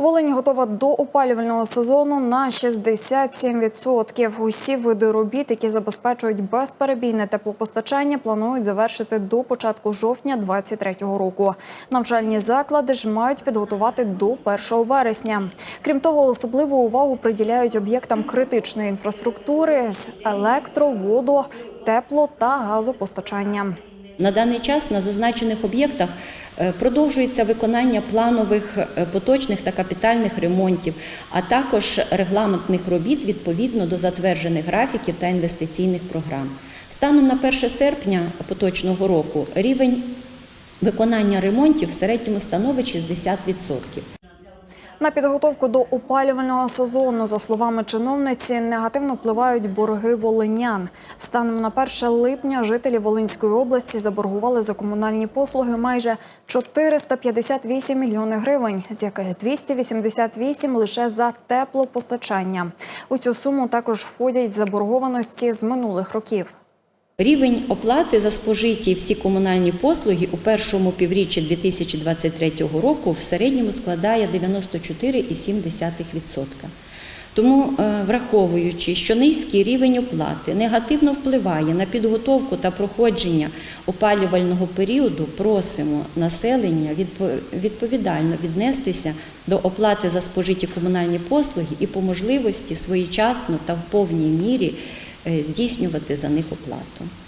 Волинь готова до опалювального сезону на 67%. Усі види робіт, які забезпечують безперебійне теплопостачання, планують завершити до початку жовтня 2023 року. Навчальні заклади ж мають підготувати до 1 вересня. Крім того, особливу увагу приділяють об'єктам критичної інфраструктури з електро, водо, тепло та газопостачанням. На даний час на зазначених об'єктах е, продовжується виконання планових е, поточних та капітальних ремонтів, а також регламентних робіт відповідно до затверджених графіків та інвестиційних програм. Станом на 1 серпня поточного року рівень виконання ремонтів в середньому становить 60%. На підготовку до опалювального сезону, за словами чиновниці, негативно впливають борги волинян. Станом на 1 липня жителі Волинської області заборгували за комунальні послуги майже 458 мільйони гривень, з яких 288 лише за теплопостачання. У цю суму також входять заборгованості з минулих років. Рівень оплати за спожиті всі комунальні послуги у першому півріччі 2023 року в середньому складає 94,7%. Тому, е, враховуючи, що низький рівень оплати негативно впливає на підготовку та проходження опалювального періоду, просимо населення відпо- відповідально віднестися до оплати за спожиті комунальні послуги і по можливості своєчасно та в повній мірі здійснювати за них оплату.